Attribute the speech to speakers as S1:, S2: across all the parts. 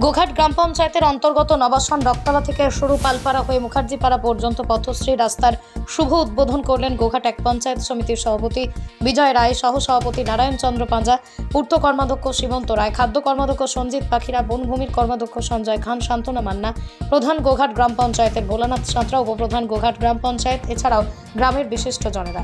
S1: গোঘাট গ্রাম পঞ্চায়েতের অন্তর্গত নবাসন রক্তলা থেকে শুরু পালপাড়া হয়ে মুখার্জিপাড়া পর্যন্ত পথশ্রী রাস্তার শুভ উদ্বোধন করলেন গোঘাট এক পঞ্চায়েত সমিতির সভাপতি বিজয় রায়, সহ সভাপতি নারায়ণ চন্দ্র পাঁজা, পূর্ত কর্মাধ্যক্ষ সীমন্ত রায়, খাদ্য কর্মাধ্যক্ষ সঞ্জিত পাখিরা, বনভূমির কর্মাধ্যক্ষ সঞ্জয় খান, শান্তনা মান্না, প্রধান গোঘাট গ্রাম পঞ্চায়েতের ভোলানাথ সাঁতরা, উপপ্রধান গোঘাট গ্রাম পঞ্চায়েত, এছাড়াও গ্রামের বিশিষ্ট জনেরা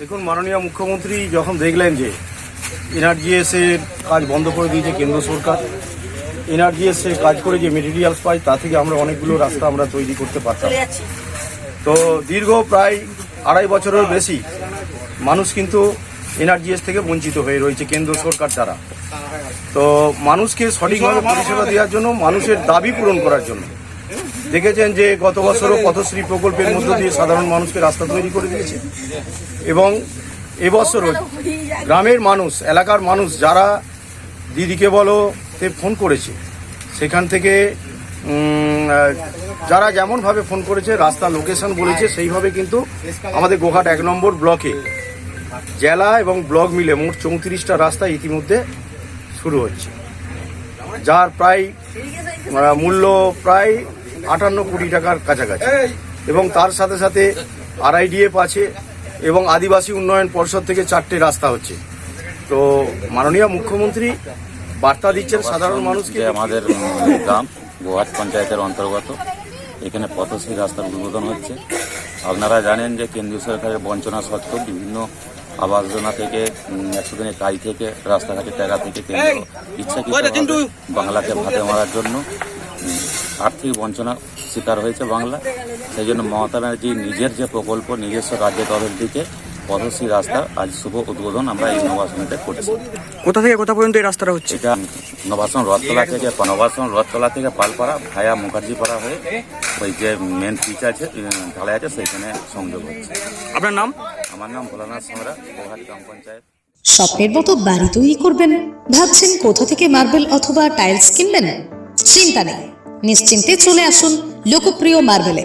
S2: দেখুন, মাননীয় মুখ্যমন্ত্রী যখন দেখলেন যে এনআরজিএস এর কাজ বন্ধ করে দিয়েছে কেন্দ্র সরকার এনআরজিএস এর কাজ করে যে মেটেরিয়ালস পাই তা থেকে আমরা অনেকগুলো রাস্তা আমরা তৈরি করতে পারতাম। তো দীর্ঘ প্রায় আড়াই বছরের বেশি মানুষ কিন্তু এনআরজিএস থেকে বঞ্চিত হয়ে রয়েছে কেন্দ্র সরকার দ্বারা। তো মানুষকে সঠিকভাবে পরিষেবা দেওয়ার জন্য মানুষের দাবি পূরণ করার জন্য। দেখেছেন যে গত বছরও পথশ্রী প্রকল্পের মধ্য দিয়ে সাধারণ মানুষকে রাস্তা তৈরি করে দিয়েছে। এবং এবছরও গ্রামের মানুষ এলাকার মানুষ যারা দিদিকে বলো তে ফোন করেছে। সেখান থেকে যারা যেমনভাবে ফোন করেছে, রাস্তা লোকেশন বলেছে, সেইভাবে কিন্তু আমাদের গোঘাট এক নম্বর ব্লকে জেলা এবং ব্লক মিলে মোট চৌত্রিশটা রাস্তা ইতিমধ্যে শুরু হচ্ছে। যার প্রায় মূল্য প্রায় আটান্ন কোটি টাকার কাছাকাছি। এবং তার সাথে সাথে আরআইডিএফ আছে এবং আদিবাসী উন্নয়ন পর্ষদ থেকে চারটে রাস্তা হচ্ছে। তো মাননীয় মুখ্যমন্ত্রী বার্তা দিচ্ছেন সাধারণ মানুষকে
S3: যে আমাদের গ্রাম গোহাট পঞ্চায়েতের অন্তর্গত। এখানে পথশ্রী রাস্তার উদ্বোধন হচ্ছে। আপনারা জানেন যে কেন্দ্রীয় সরকারের বঞ্চনা সত্ত্বেও বিভিন্ন আবাস যোজনা থেকে একশো দিনের কাজ থেকে রাস্তাঘাটের টাকা থেকে কেন্দ্র ইচ্ছাকৃত বাংলাকে ভাতে মারার জন্য আর্থিক বঞ্চনা শিকার হয়েছে বাংলা। সেই জন্য মমতা ব্যানার্জি নিজের যে প্রকল্প নিজস্ব রাজ্য তরফ থেকে পথশ্রী রাস্তা আজ শুভ উদ্বোধন আমরা এই নবাসনীতে করছি।
S4: কোথা থেকে কোথা পর্যন্ত এই রাস্তাটা হচ্ছে?
S3: এটা নবাসন রথতলা থেকে নবাসন রথতলা থেকে পালপাড়া ভায়া মুখার্জিপাড়া হয়ে ওই যে মেন পিচ আছে ঢালাই আছে সেইখানে সংযোগ হচ্ছে।
S4: আপনার নাম?
S3: আমার নাম ভোলানাথ সামরা গোহাট গ্রাম পঞ্চায়েত।
S1: স্বপ্নের মতো বাড়ি তৈরি করবেন? ভাবছেন কোথা থেকে মার্বেল অথবা টাইলস কিনবেন? চিন্তা নেই। নিশ্চিন্তে চলে আসুন লোকপ্রিয় মার্বেলে